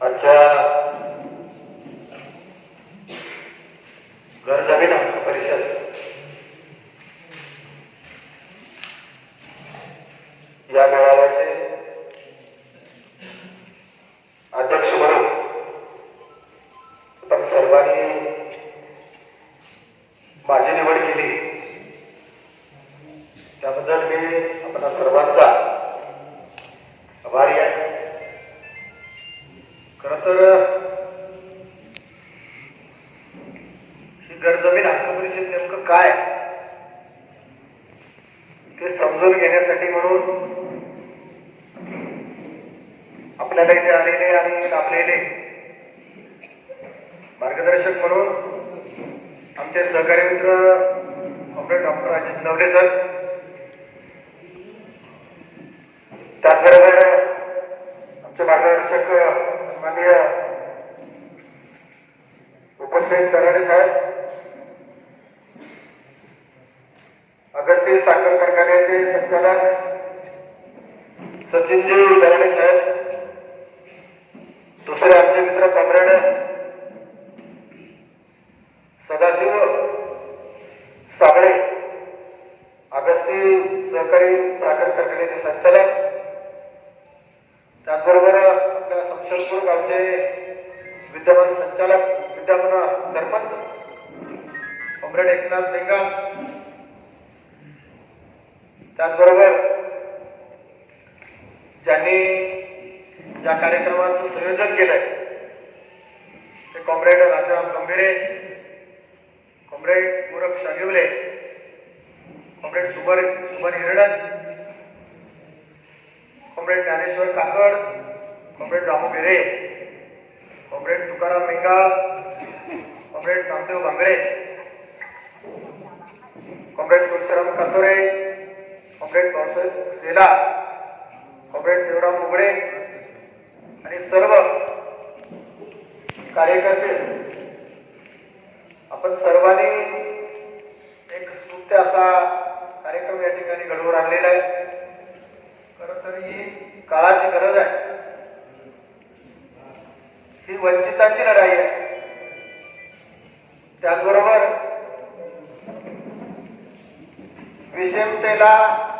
आजच्या घर जमीन हक्क परिषद या मेळाव्याचे अध्यक्ष म्हणून आपण सर्वांनी माझी निवड केली त्याबद्दल मी आपणा सर्वांचा आभारी आहे खर तर ही गरजमीन हक्क परिषद नेमकं काय ते समजून घेण्यासाठी म्हणून आपल्याला इथे आलेले आणि लाभलेले मार्गदर्शक म्हणून आमचे सहकारी मित्र आपले डॉक्टर अजित नवले सर. त्याचबरोबर आमचे मार्गदर्शक माननीय उपस्थित कराडे साहेब अगस्ती साखर कारखान्याचे संचालक सचिनजी दराडे साहेब दुसरे आमचे मित्र कॉम्रेड सदाशिव साबळे अगस्ती सहकारी साखर कारखान्याचे संचालक. त्याचबरोबर आपल्या समशेरपूर गावचे विद्यमान संचालक विद्यमान सरपंच कॉम्रेड एकनाथ बेंगाल त्याचबरोबर ज्यांनी या कार्यक्रमाचं संयोजन केलंय ते comrade Rajaram Gambhire comrade Murak Shagivale comrade Subar Suman Hirdan comrade Dnyaneshwar Kakad comrade Ramu Bere comrade Tukaram Mengal comrade Namdev Bhangare comrade Tulshiram Katore comrade Kaushal Sela comrade Devram Ughade आणि सर्व कार्यकर्ते. आपण सर्वांनी एक स्तुत्य असा कार्यक्रम या ठिकाणी घडवून आणलेला आहे. खरं तर ही काळाची गरज आहे. ही वंचितांची लढाई आहे. त्याचबरोबर विषमतेला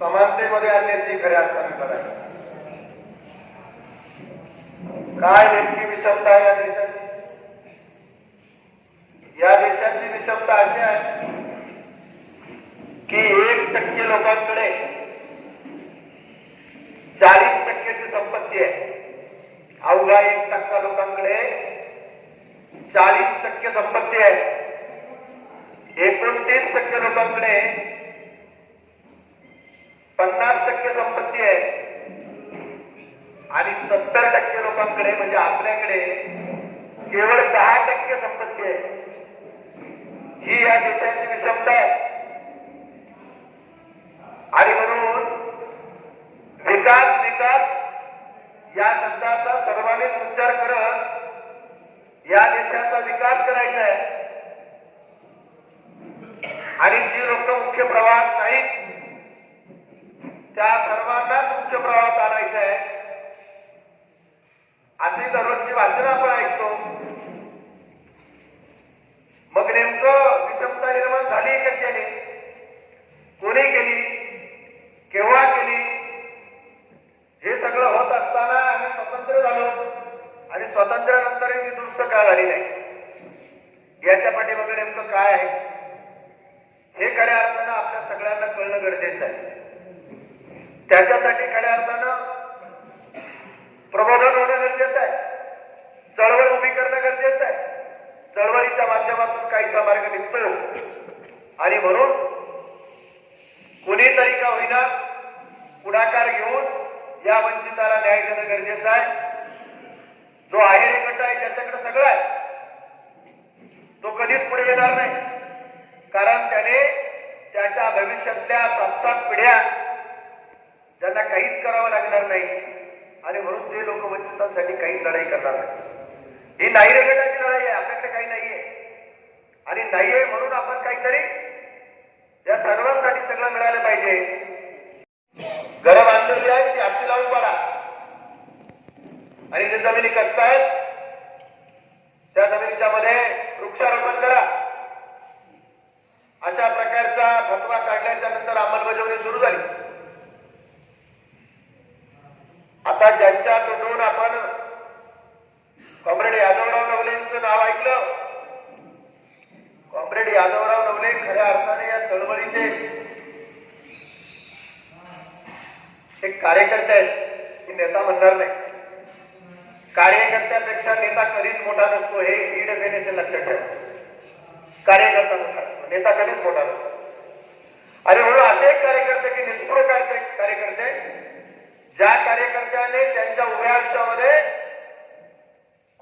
समानतेमध्ये आणण्याची खऱ्या अर्थाने विषमता देशाची या देशाची विषमता अशी आहे की एक टक्के लोकांकडे चाळीस टक्क्याची संपत्ती आहे अवघा एक टक्का लोकांकडे चाळीस टक्के संपत्ती आहे एकोणतीस टक्के लोकांकडे पन्नास टक्के संपत्ती आहे. आणि सत्तर टक्के लोकांकडे म्हणजे आपल्याकडे केवळ दहा टक्के संपत्ती आहे. ही या देशाची विषमता आहे. आणि म्हणून विकास विकास या शब्दाचा सर्वांनीच उच्चार करत या देशाचा विकास करायचा आहे. आणि जी लोक मुख्य प्रवाहात नाहीत त्या सर्वांनाच उच्च प्रवाहात आणायचं आहे. अशी दररोजची भाषण आपण ऐकतो. मग नेमकं विषमता निर्माण झाली कशाने कोणी केली केव्हा केली हे सगळं होत असताना आम्ही स्वतंत्र झालो आणि स्वातंत्र्यानंतरही ती दुरुस्त का झाली नाही याच्या पाठीमागे नेमकं काय आहे हे खऱ्या अर्थानं आपल्या सगळ्यांना कळणं गरजेचं आहे त्याच्यासाठी खऱ्या अर्थानं प्रबोधन होणं गरजेचं आहे चळवळ उभी करणं गरजेचं आहे चळवळीच्या माध्यमातून काहीसा मार्ग निघतो आणि म्हणून कुणीतरी का होईना पुढाकार घेऊन या वंचिताला न्याय देणं गरजेचं आहे. जो आहे गट आहे त्याच्याकडे सगळं आहे. तो कधीच पुढे येणार नाही. कारण त्याने त्याच्या भविष्यातल्या सात सात पिढ्या ज्यांना काहीच करावं लागणार नाही आणि म्हणून ते लोक वंचितांसाठी काही लढाई करणार नाही. ही नाही रे गटाची लढाई आहे आपल्याकडे काही नाहीये आणि नाहीये म्हणून आपण काहीतरी या सर्वांसाठी सगळं मिळालं पाहिजे. गरम आंदोलन आहे ती हत्ती लावून पडा. आणि जे जमिनी कसत आहेत त्या जमिनीच्या मध्ये वृक्षारोपण करा. अशा प्रकारचा फतवा काढल्याच्या नंतर अंमलबजावणी सुरू झाली. आता ज्यांच्या तोंडून आपण कॉम्रेड यादवराव नवलेंचं नाव ऐकलं कॉम्रेड यादवराव नवले खऱ्या अर्थाने या चळवळीचे एक कार्यकर्ते आहेत मी नेता म्हणणार नाही कार्यकर्त्यापेक्षा नेता कधीच मोठा नसतो हे ई डेफिनेशन लक्षात ठेवा कार्यकर्ता मोठा असतो नेता कधीच होणार आणि म्हणून असे एक कार्यकर्ते की निष्प्रो कार्य- कार्यकर्ते ज्या कार्यकर्त्याने त्यांच्या उभ्या आयुष्यामध्ये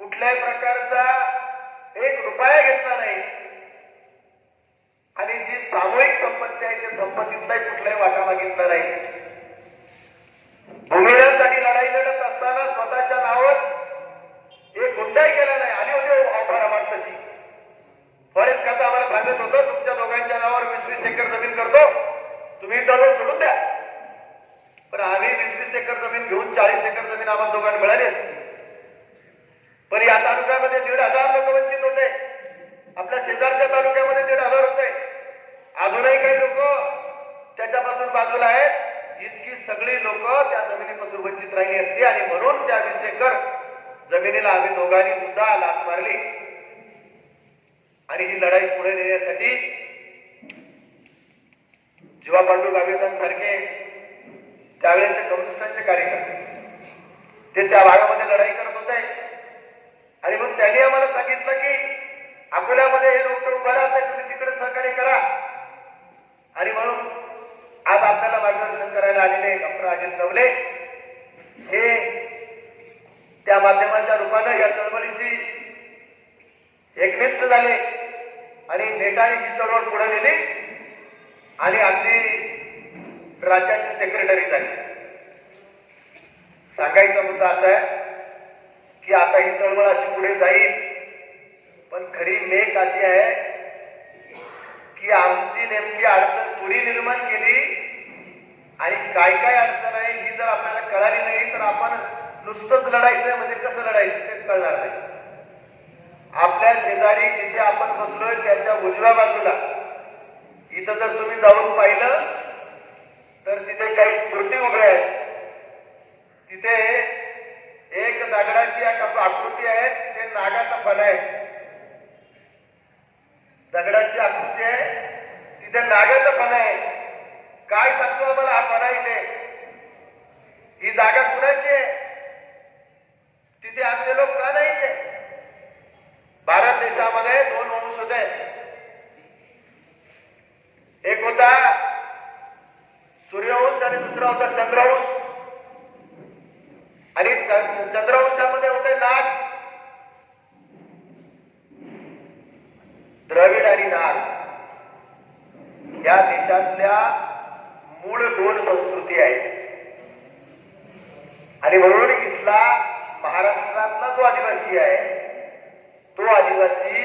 कुठल्याही प्रकारचा एक रुपया घेतला नाही आणि जी सामूहिक संपत्ती आहे त्या संपत्तीतलाही कुठलाही वाटा मागितला नाही भूमिदानासाठी लढाई लढत असताना स्वतःच्या नावावर एक गुंडाई केला नाही आली होती ऑफर आम्हाला तशी फॉरेस्ट खातं आम्हाला सांगत होतं तुमच्या दोघांच्या नावावर वीस वीस एकर जमीन करतो तुम्ही ही चळवळ सोडून द्या पण आम्ही वीस वीस एकर जमीन घेऊन चाळीस एकर जमीन आम्हाला दोघांना मिळाली असती पण या तालुक्यामध्ये दीड हजार लोक वंचित होते आपल्या शेजारच्या तालुक्यामध्ये दीड हजार होते अजूनही काही पासून बाजूला आहेत. इतकी सगळी लोक त्या जमिनीपासून वंचित राहिली असती आणि म्हणून त्या वीस एकर जमिनीला आम्ही दोघांनी सुद्धा लात मारली. आणि ही लढाई पुढे नेण्यासाठी जीवा पांडू गावितांसारखे त्यावेळेचे कम्युनिस्टांचे कार्यकर्ते ते त्या भागामध्ये लढाई करत होते. आणि मग त्यांनी आम्हाला सांगितलं की अकोल्यामध्ये हे लोक उभं राहत तुम्ही तिकडे सहकार्य करा. आणि म्हणून आज आपल्याला मार्गदर्शन करायला आलेले डॉक्टर अजित नवले हे त्या माध्यमाच्या रूपानं या चळवळीशी एकनिष्ठ झाले आणि नेटाने ही चळवळ पुढे नेली आणि अगदी राज्याचे सेक्रेटरी झाले. सांगायचा मुद्दा असा आहे की आता ही चळवळ अशी पुढे जाईल पण खरी मेक अशी आहे की आमची नेमकी अडचण पुढे निर्माण केली आणि काय काय अडचण आहे ही जर आपल्याला कळाली नाही तर आपण नुसतंच लढायचंय म्हणजे कसं लढायचं तेच कळणार नाही. आपल्या शेजारी जिथे आपण बसलोय त्याच्या उजव्या बाजूला. इथं जर तुम्ही जाऊन पाहिलं तर तिथे काही स्मृती उभ्या आहेत. तिथे एक दगडाची आकृती आहे तिथे नागाचा फल आहे. दगडाची आकृती आहे तिथे नागाचा फल आहे. काय सांगतो आम्हाला? हा फणा इथे. ही जागा कुणाची आहे? तिथे आमचे लोक का नाही ते भारत देशामध्ये दोन वंश होते एक होता सूर्यवंश आणि दुसरा होता चंद्रवंश. आणि चंद्रवंशामध्ये होते नाग. द्रविड आणि नाग. या देशातल्या मूळ दोन संस्कृती आहेत. आणि म्हणून इथला महाराष्ट्रातला जो आदिवासी आहे तो आदिवासी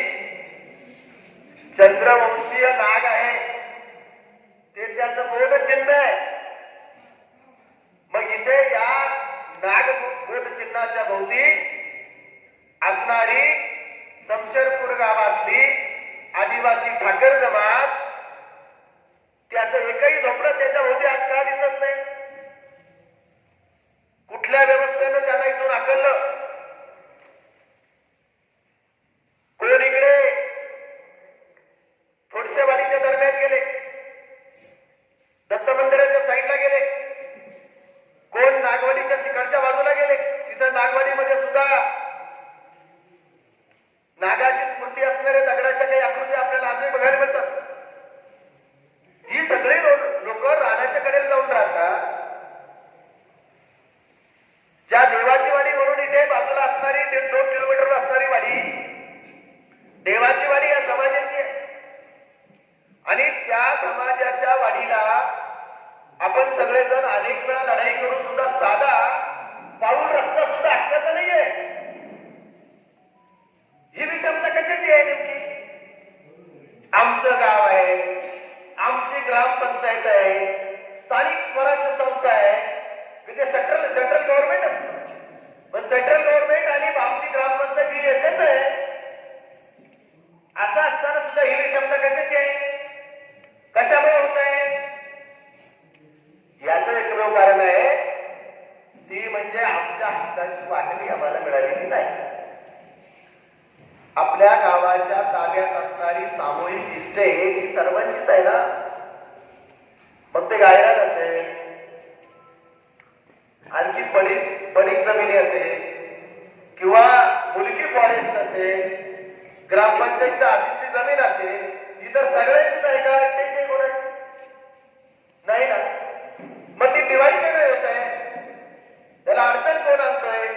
चंद्रवंशीय नाग आहे. ते त्याचं बोध चिन्ह आहे. मग इथे या नाग बोध चिन्हाच्या भोवती असणारी समशेरपूर गावातली आदिवासी ठाकर जमात त्याचं एकही झोपडं त्याच्या होते आज का दिसत नाही? कुठल्या व्यवस्था या समाजाच्या वाढीला आपण सगळेजण अनेक वेळा लढाई करून सुद्धा साधा पाऊल रस्ता सुद्धा अटकायचा नाहीये. ही विषमता कशाची आहे नेमकी? आमचं गाव आहे आमची ग्रामपंचायत आहे स्थानिक स्वराज्य संस्था आहे म्हणजे सेंट्रल सेंट्रल गव्हर्नमेंट पण सेंट्रल गव्हर्नमेंट आणि आमची ग्रामपंचायत ही एकच आहे. असा आपल्या गावाच्या ताब्यात असणारी सामूहिक इष्टे ही सर्वांचीच आहे ना? मग ते गायरान असेल आणखी पडीक पडीक जमिनी असेल किंवा मुलगी फॉरेस्ट असेल ग्रामपंचायतच्या आधीची जमीन असेल ही तर सगळ्यांचीच आहे का? एकट्याची कोणाची? नाही ना. मग ती डिवाइड का नाही होत आहे? त्याला अडचण कोण आणतोय?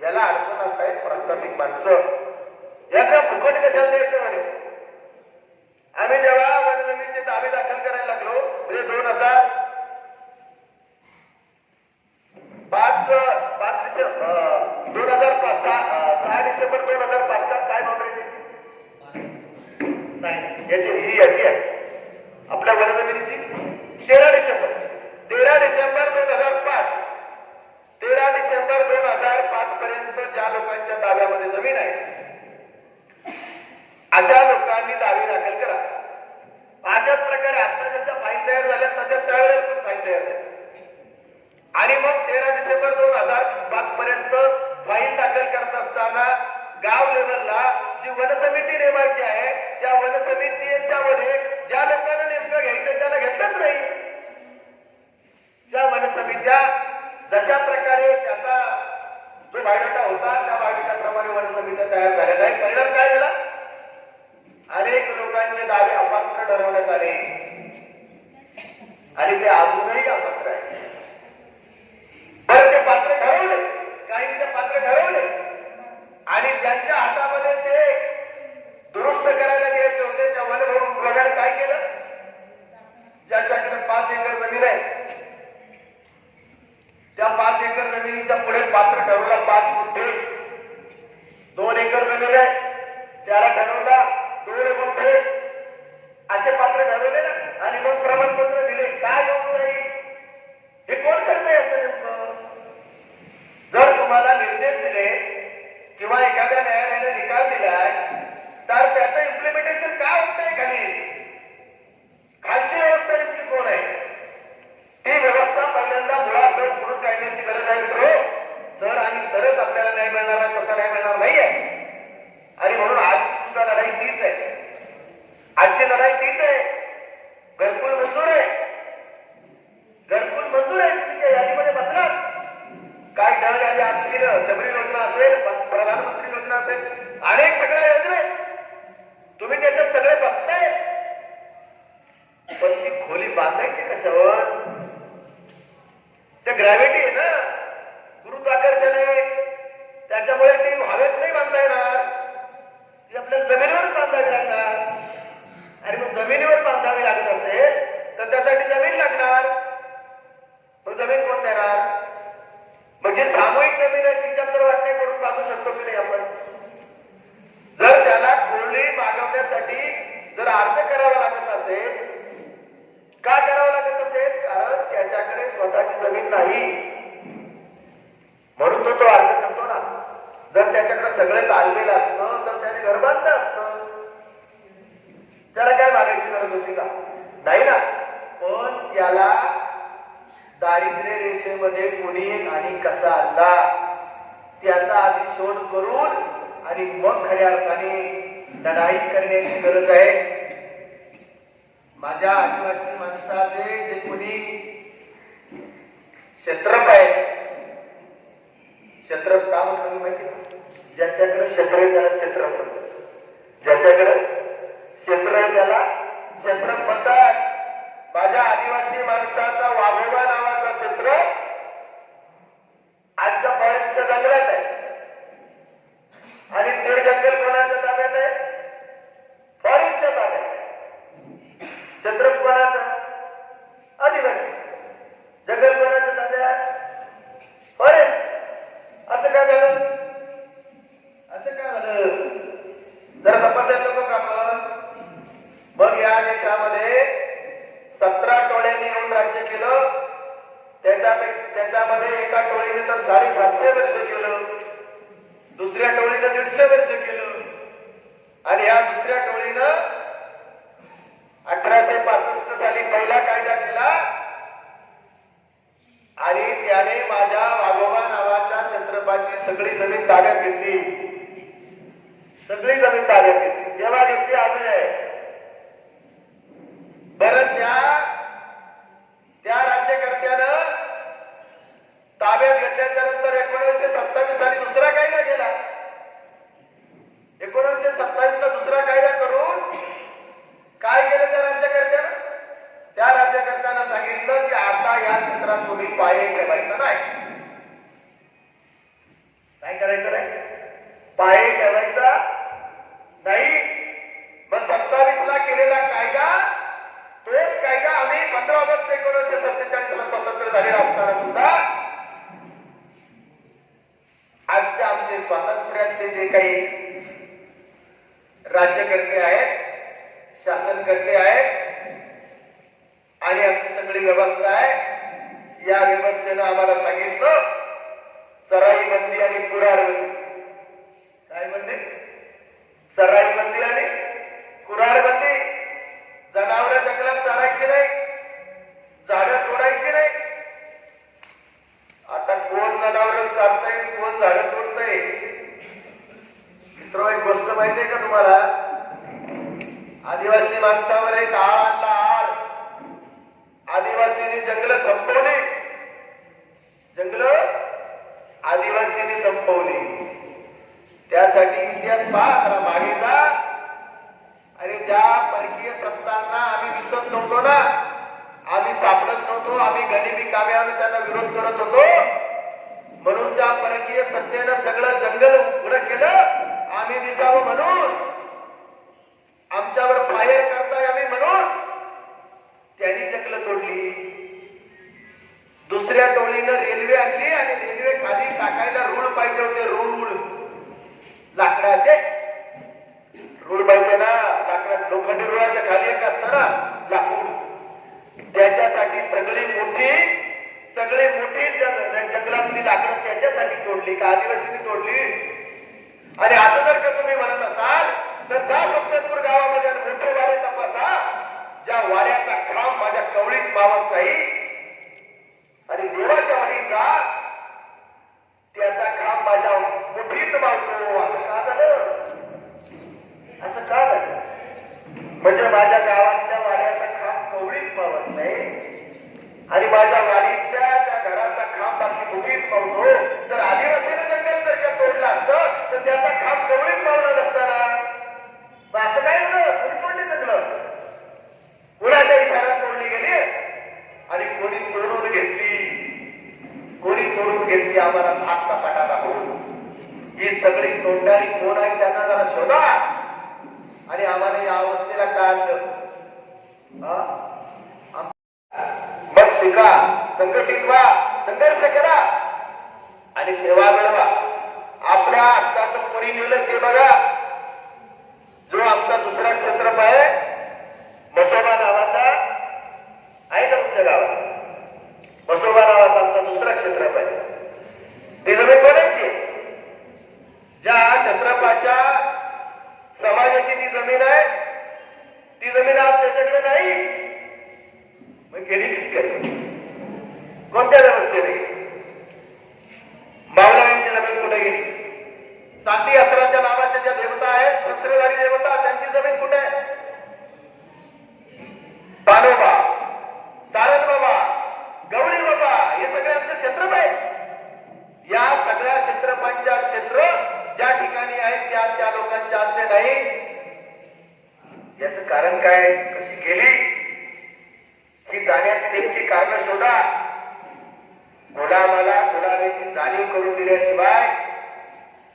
याला अडचण प्रस्थापित माणसं. यांना फुकट कशाला द्यायचं म्हणे? आम्ही जेव्हा वनजमिनीचे दावे दाखल करायला लागलो म्हणजे दोन हजार पाच पाच डिसेंबर दोन हजार पाच सहा अं, सहा डिसेंबर दोन हजार पाच का काय नोंद आहे त्याची नाही याची ही याची आहे आपल्या वनजमिनीची तेरा डिसेंबर तेरा डिसेंबर दोन हजार पाच तेरा डिसेंबर दोन हजार पाच पर्यंत ज्या लोकांच्या ताब्यामध्ये जमीन आहे अशा लोकांनी दावे दाखल करा अशाच प्रकारे आता जशा फाईल तयार झाल्या तशा त्यावेळेला पण फाईल तयार झाल्या आणि मग तेरा डिसेंबर दोन हजार पाच पर्यंत फाईल दाखल करत असताना गाव लेवलला जी वनसमिती नेमायची आहे त्या वनसमितीच्यामध्ये ज्या लोकांना नेमकं घ्यायचं त्याला घेतलंच नाही. त्या वनसमित्या जशा प्रकारे त्याचा जो बायोडाटा होता त्या बायोडाटाप्रमाणे वनसमित्या तयार झाल्या नाही परिणाम काय झाला? अनेक लोकांचे दावे अपात्र ठरवण्यात आले. आणि ते अजूनही अपात्र आहे बरं ते पात्र ठरवले काहींचे पात्र ठरवले आणि ज्यांच्या हातामध्ये ते दुरुस्त करायला द्यायचे होते त्या वनभवन विभागाने काय केलं? ज्याच्याकडे पाच एकर जमीन आहे त्या पाच एकर जमिनीच्या पुढे पात्र ठरवला पाच गुंठे. दोन एकर जमीन आहे त्याला ठरवला दोन गुंठे. असे पात्र ठरवले ना आणि मग प्रमाणपत्र दिले. काय लोकशाही? हे कोण करताय असं नेमकं? जर तुम्हाला निर्देश दिले किंवा एखाद्या न्यायालयाने निकाल दिलाय तर त्याचं इम्प्लिमेंटेशन काय होतंय खाली? खालची व्यवस्था नेमकी कोण आहे? ती व्यवस्था पहिल्यांदा मुळासर पुढे काढण्याची गरज आहे मित्र. तर आणि तरच आपल्याला न्याय मिळणार आहे तसा न्याय मिळणार नाहीये. आणि म्हणून आज सुद्धा लढाई तीच आहे आजची लढाई तीच आहे घरकुल मंजूर आहे घरकुल मंजूर आहे तुम्ही त्या यादीमध्ये बसलात काय ढग यादी असतील शबरी योजना असेल प- प्रधानमंत्री योजना असेल अनेक सगळ्या योजना आहेत तुम्ही त्याच्यात सगळे बसताय पण ती खोली बांधायची कशावर ते ग्रॅव्हिटी आहे ना गुरुत्वाकर्षण आहे त्याच्यामुळे ती हवेत नाही बांधता येणार ती आपल्याला जमिनीवर बांधावी लागणार आणि मग जमिनीवर बांधावी लागत असेल तर त्यासाठी जमीन लागणार मग जमीन कोण देणार म्हणजे सामूहिक जमीन आहे तिच्यात तर वाटणे करून बांधू शकतो की नाही आपण जर त्याला कोरडी मागवण्यासाठी जर अर्ज करावा लागत असेल का करावं लागत असेल कारण त्याच्याकडे स्वतःची जमीन नाही म्हणून तो तो अर्ज करतो ना जर त्याच्याकडे सगळं चाललेलं असतं तर त्याने घर बांधलं असतं त्याला काय मागायची गरज होती का नाही ना पण त्याला दारिद्र्य रेषेमध्ये कुणी आणि कसा आणला त्याचा आधी शोध करून आणि मग खऱ्या अर्थाने लढाई करण्याची गरज आहे माझ्या आदिवासी माणसाचे जे कोणी क्षेत्रप आहे क्षेत्रप का म्हणतो मी माहिती ज्याच्याकडे क्षेत्र आहे त्याला क्षेत्रप म्हणतात. ज्याच्याकडे क्षेत्र आहे त्याला क्षेत्रप म्हणतात. माझ्या आदिवासी माणसाचा वाघोबा नावाचा क्षेत्र आजच्या फॉरेस्टच्या जंगलात आहे. आणि ते जंगल कोणाच्या ताब्यात आहे फॉरेस्टच्या ताब्यात आहे क्षेत्र स्वातंत्र्यातले जे काही राज्यकर्ते आहेत शासनकर्ते आहेत आणि आमची सगळी व्यवस्था आहे या व्यवस्थेनं आम्हाला सांगितलं सराई मंदिर आणि कुरारबंदी काय म्हणते सराई मंदिर आणि कुरारबंदी जनावर जंगलात चारायची नाही झाड तोडायची नाही. आता कोण जनावर चालतंय कोण झाड तोडतंय? मित्रो एक गोष्ट माहिती आहे का तुम्हाला? आदिवासी माणसावर एक आळ आणला आळ. आदिवासीने जंगल संपवलं. नाही. याच कारण काय? कशी गेली ही जाण्याची नेमकी कारण शोधा. गुलामाला गुलामीची जाणीव करून दिल्याशिवाय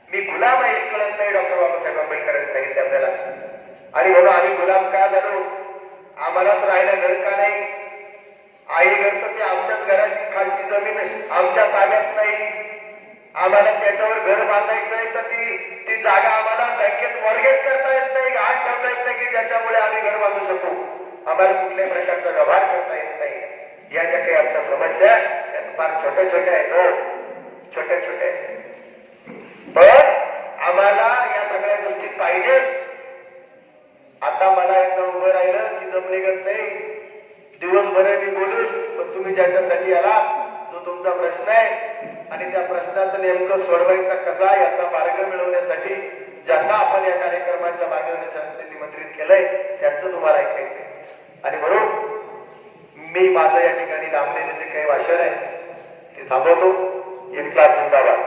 मी गुलाम आहे कळत नाही डॉक्टर बाबासाहेब आंबेडकरांनी सांगितले आपल्याला. आणि म्हणून आम्ही गुलाम का झालो? आम्हाला तर राहायला घर का नाही? आई घर तर ते आमच्याच घराची खालची जमीन आमच्या ताब्यात नाही. आम्हाला त्याच्यावर घर बांधायचंय तर ती ती जागा आम्हाला बँकेत मॉर्गेज करता येत नाही आठ ठेवता येत नाही की ज्याच्यामुळे आम्ही घर बांधू शकू. आम्हाला कुठल्याही प्रकारचा व्यवहार करता येत नाही. या ज्या काही आमच्या समस्या त्या फार छोट्या छोट्या आहेत छोट्या छोट्या आहेत. पण आम्हाला या सगळ्या गोष्टी पाहिजे आता मला एकदा उभं राहिलं की जमले गत नाही. दिवसभर मी बोलून पण तुम्ही ज्याच्यासाठी आला जो तुमचा प्रश्न आहे. आणि त्या प्रश्नाचं नेमकं सोडवायचा कसा याचा मार्ग मिळवण्यासाठी ज्यांना आपण या कार्यक्रमाच्या मागे निमंत्रित केलंय त्यांचं तुम्हाला ऐकायचंय. आणि म्हणून मी माझं या ठिकाणी लांबलेलं जे काही भाषण आहे ते थांबवतो. इन्क्लाब जिंदाबाद.